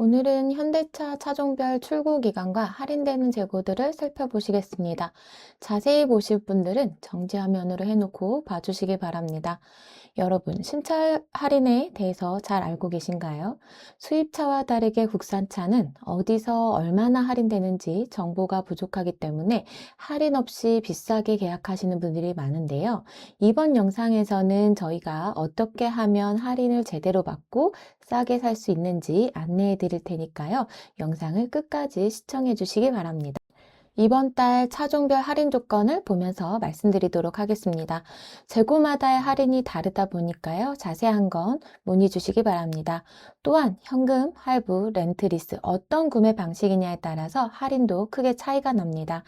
오늘은 현대차 차종별 출고 기간과 할인되는 재고들을 살펴보시겠습니다. 자세히 보실 분들은 정지 화면으로 해놓고 봐주시기 바랍니다. 여러분, 신차 할인에 대해서 잘 알고 계신가요? 수입차와 다르게 국산차는 어디서 얼마나 할인되는지 정보가 부족하기 때문에 할인 없이 비싸게 계약하시는 분들이 많은데요. 이번 영상에서는 저희가 어떻게 하면 할인을 제대로 받고 싸게 살 수 있는지 안내해 드릴 테니까요. 영상을 끝까지 시청해 주시기 바랍니다. 이번 달 차종별 할인 조건을 보면서 말씀드리도록 하겠습니다. 재고마다의 할인이 다르다 보니까요. 자세한 건 문의 주시기 바랍니다. 또한 현금, 할부, 렌트, 리스 어떤 구매 방식이냐에 따라서 할인도 크게 차이가 납니다.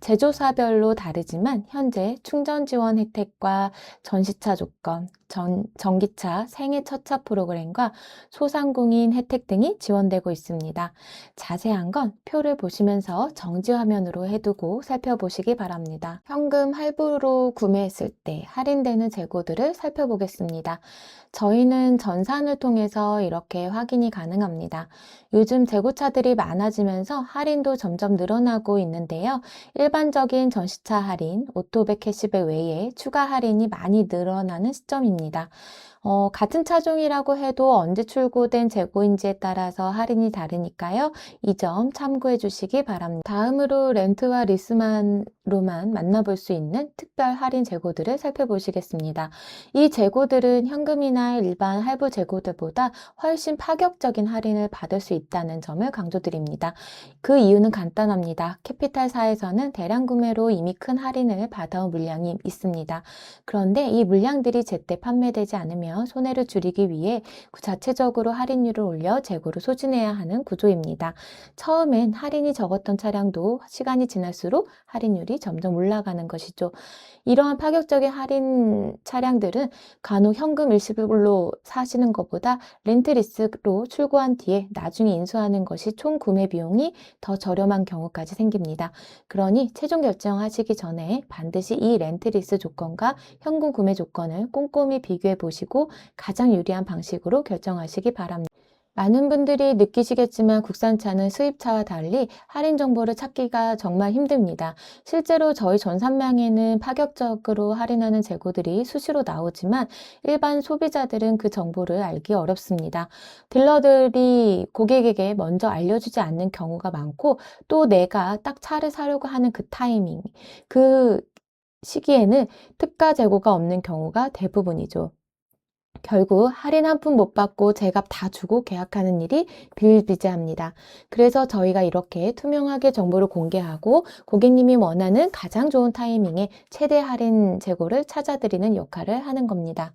제조사별로 다르지만 현재 충전 지원 혜택과 전시차 조건, 전, 전기차 생애 첫차 프로그램과 소상공인 혜택 등이 지원되고 있습니다. 자세한 건 표를 보시면서 정지 화면으로 해두고 살펴보시기 바랍니다. 현금 할부로 구매했을 때 할인되는 재고들을 살펴보겠습니다. 저희는 전산을 통해서 이렇게 확인이 가능합니다. 요즘 재고차들이 많아지면서 할인도 점점 늘어나고 있는데요. 일반적인 전시차 할인, 오토백 캐시백 외에 추가 할인이 많이 늘어나는 시점입니다. 어, 같은 차종이라고 해도 언제 출고된 재고인지에 따라서 할인이 다르니까요. 이 점 참고해 주시기 바랍니다. 다음으로 렌트와 리스만로만 만나볼 수 있는 특별 할인 재고들을 살펴보시겠습니다. 이 재고들은 현금이나 일반 할부 재고들보다 훨씬 파격적인 할인을 받을 수 있다는 점을 강조드립니다. 그 이유는 간단합니다. 캐피탈사에서는 대량 구매로 이미 큰 할인을 받아온 물량이 있습니다. 그런데 이 물량들이 제때 판 매되지 않으면 손해를 줄이기 위해 그 자체적으로 할인율을 올려 재고를 소진해야 하는 구조입니다. 처음엔 할인이 적었던 차량도 시간이 지날수록 할인율이 점점 올라가는 것이죠. 이러한 파격적인 할인 차량들은 간혹 현금 일시불로 사시는 것보다 렌트리스로 출고한 뒤에 나중에 인수하는 것이 총 구매 비용이 더 저렴한 경우까지 생깁니다. 그러니 최종 결정하시기 전에 반드시 이 렌트리스 조건과 현금 구매 조건을 꼼꼼히 비교해 보시고 가장 유리한 방식으로 결정하시기 바랍니다. 많은 분들이 느끼시겠지만 국산차는 수입차와 달리 할인 정보를 찾기가 정말 힘듭니다. 실제로 저희 전산망에는 파격적으로 할인하는 재고들이 수시로 나오지만 일반 소비자들은 그 정보를 알기 어렵습니다. 딜러들이 고객에게 먼저 알려주지 않는 경우가 많고 또 내가 딱 차를 사려고 하는 그 타이밍, 그 시기에는 특가 재고가 없는 경우가 대부분이죠. 결국 할인 한 푼 못 받고 제값 다 주고 계약하는 일이 비일비재합니다. 그래서 저희가 이렇게 투명하게 정보를 공개하고 고객님이 원하는 가장 좋은 타이밍에 최대 할인 재고를 찾아드리는 역할을 하는 겁니다.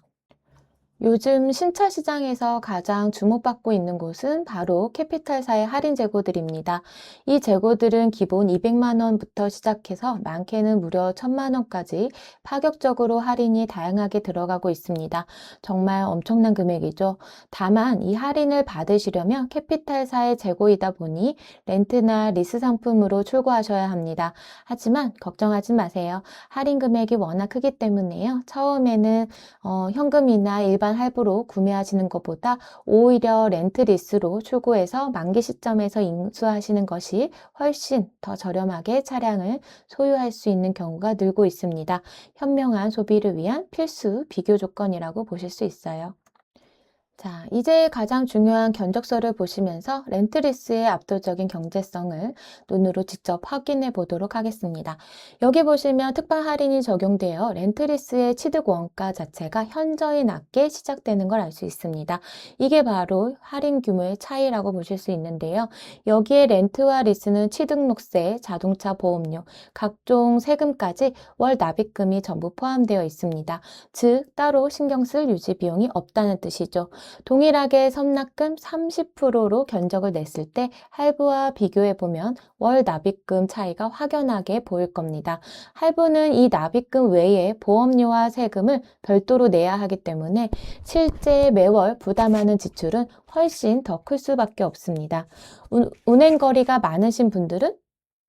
요즘 신차 시장에서 가장 주목받고 있는 곳은 바로 캐피탈사의 할인 재고들입니다. 이 재고들은 기본 200만 원부터 시작해서 많게는 무려 1000만 원까지 파격적으로 할인이 다양하게 들어가고 있습니다. 정말 엄청난 금액이죠. 다만 이 할인을 받으시려면 캐피탈사의 재고이다 보니 렌트나 리스 상품으로 출고하셔야 합니다. 하지만 걱정하지 마세요. 할인 금액이 워낙 크기 때문에요. 처음에는 어, 현금이나 일반 할부로 구매하시는 것보다 오히려 렌트리스로 출고해서 만기 시점에서 인수하시는 것이 훨씬 더 저렴하게 차량을 소유할 수 있는 경우가 늘고 있습니다. 현명한 소비를 위한 필수 비교 조건이라고 보실 수 있어요. 자, 이제 가장 중요한 견적서를 보시면서 렌트리스의 압도적인 경제성을 눈으로 직접 확인해 보도록 하겠습니다. 여기 보시면 특별 할인이 적용되어 렌트리스의 취득 원가 자체가 현저히 낮게 시작되는 걸 알 수 있습니다. 이게 바로 할인 규모의 차이라고 보실 수 있는데요. 여기에 렌트와 리스는 취등록세, 자동차 보험료, 각종 세금까지 월 납입금이 전부 포함되어 있습니다. 즉, 따로 신경 쓸 유지 비용이 없다는 뜻이죠. 동일하게 섬납금 30%로 견적을 냈을 때 할부와 비교해 보면 월 납입금 차이가 확연하게 보일 겁니다. 할부는 이 납입금 외에 보험료와 세금을 별도로 내야 하기 때문에 실제 매월 부담하는 지출은 훨씬 더 클 수밖에 없습니다. 운, 운행 거리가 많으신 분들은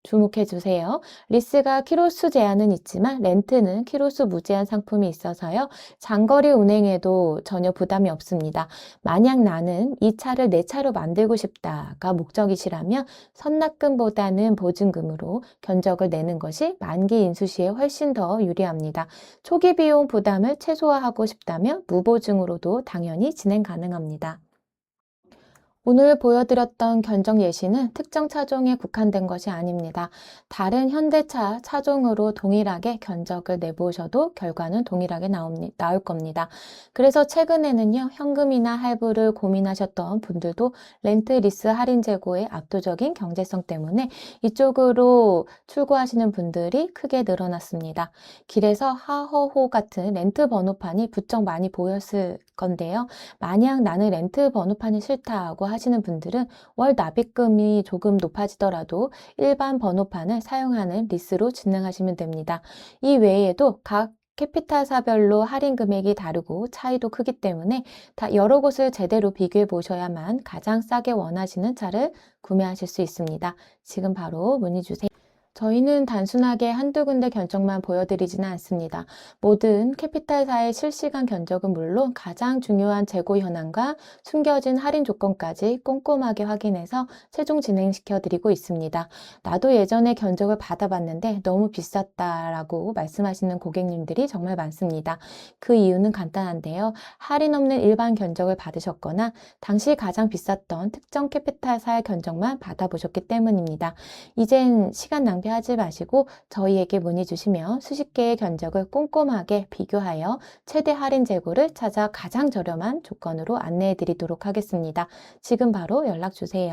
주목해 주세요. 리스가 키로수 제한은 있지만 렌트는 키로수 무제한 상품이 있어서요. 장거리 운행에도 전혀 부담이 없습니다. 만약 나는 이 차를 내 차로 만들고 싶다가 목적이시라면 선납금보다는 보증금으로 견적을 내는 것이 만기 인수 시에 훨씬 더 유리합니다. 초기 비용 부담을 최소화하고 싶다면 무보증으로도 당연히 진행 가능합니다. 오늘 보여드렸던 견적 예시는 특정 차종에 국한된 것이 아닙니다. 다른 현대차 차종으로 동일하게 견적을 내보셔도 결과는 동일하게 나옵니, 나올 겁니다. 그래서 최근에는요, 현금이나 할부를 고민하셨던 분들도 렌트 리스 할인 재고의 압도적인 경제성 때문에 이쪽으로 출고하시는 분들이 크게 늘어났습니다. 길에서 하허호 같은 렌트 번호판이 부쩍 많이 보였을 건데요. 만약 나는 렌트 번호판이 싫다고 하시는 분들은 월 납입금이 조금 높아지더라도 일반 번호판을 사용하는 리스로 진행하시면 됩니다. 이 외에도 각 캐피탈사별로 할인 금액이 다르고 차이도 크기 때문에 다 여러 곳을 제대로 비교해 보셔야만 가장 싸게 원하시는 차를 구매하실 수 있습니다. 지금 바로 문의 주세요. 저희는 단순하게 한두 군데 견적만 보여드리지는 않습니다. 모든 캐피탈사의 실시간 견적은 물론 가장 중요한 재고 현황과 숨겨진 할인 조건까지 꼼꼼하게 확인해서 최종 진행시켜 드리고 있습니다. 나도 예전에 견적을 받아봤는데 너무 비쌌다라고 말씀하시는 고객님들이 정말 많습니다. 그 이유는 간단한데요. 할인 없는 일반 견적을 받으셨거나 당시 가장 비쌌던 특정 캐피탈사의 견적만 받아보셨기 때문입니다. 이젠 시간 낭비 하지 마시고 저희에게 문의 주시면 수십 개의 견적을 꼼꼼하게 비교하여 최대 할인 재고를 찾아 가장 저렴한 조건으로 안내해 드리도록 하겠습니다. 지금 바로 연락 주세요.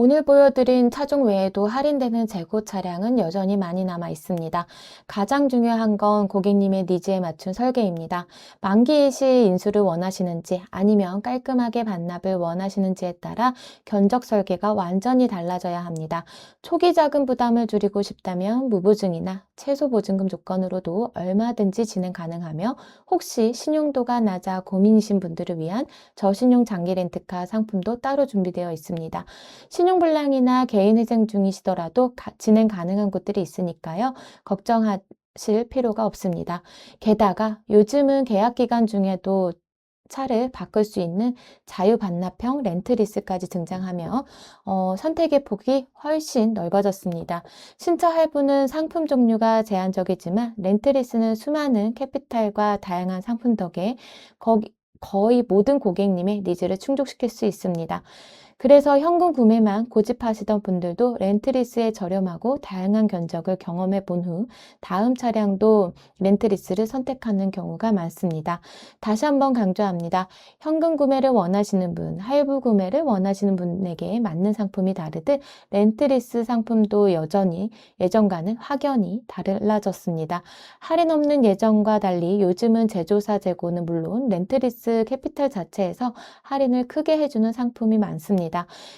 오늘 보여드린 차종 외에도 할인되는 재고 차량은 여전히 많이 남아 있습니다. 가장 중요한 건 고객님의 니즈에 맞춘 설계입니다. 만기 시 인수를 원하시는지 아니면 깔끔하게 반납을 원하시는지에 따라 견적 설계가 완전히 달라져야 합니다. 초기 자금 부담을 줄이고 싶다면 무보증이나 최소 보증금 조건으로도 얼마든지 진행 가능하며 혹시 신용도가 낮아 고민이신 분들을 위한 저신용 장기 렌트카 상품도 따로 준비되어 있습니다. 신용 불량이나 개인회생 중이시더라도 가- 진행 가능한 곳들이 있으니까요. 걱정하실 필요가 없습니다. 게다가 요즘은 계약 기간 중에도 차를 바꿀 수 있는 자유 반납형 렌트리스까지 등장하며 어, 선택의 폭이 훨씬 넓어졌습니다. 신차 할부는 상품 종류가 제한적이지만 렌트리스는 수많은 캐피탈과 다양한 상품 덕에 거의 모든 고객님의 니즈를 충족시킬 수 있습니다. 그래서 현금 구매만 고집하시던 분들도 렌트리스의 저렴하고 다양한 견적을 경험해 본 후 다음 차량도 렌트리스를 선택하는 경우가 많습니다. 다시 한번 강조합니다. 현금 구매를 원하시는 분, 할부 구매를 원하시는 분에게 맞는 상품이 다르듯 렌트리스 상품도 여전히 예전과는 확연히 달라졌습니다. 할인 없는 예전과 달리 요즘은 제조사 재고는 물론 렌트리스 캐피탈 자체에서 할인을 크게 해주는 상품이 많습니다.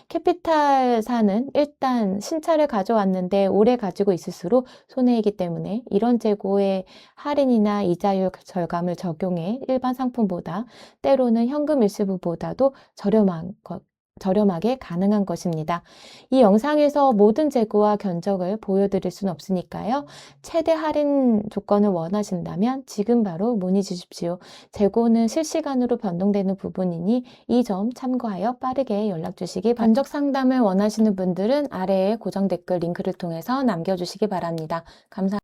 캐피탈사는 일단 신차를 가져왔는데 오래 가지고 있을수록 손해이기 때문에 이런 재고에 할인이나 이자율 절감을 적용해 일반 상품보다 때로는 현금 일시부보다도 저렴한 것 저렴하게 가능한 것입니다. 이 영상에서 모든 재고와 견적을 보여드릴 수는 없으니까요. 최대 할인 조건을 원하신다면 지금 바로 문의 주십시오. 재고는 실시간으로 변동되는 부분이니 이 점 참고하여 빠르게 연락 주시기 바랍니다. 견적 상담을 원하시는 분들은 아래에 고정 댓글 링크를 통해서 남겨주시기 바랍니다. 감사합니다.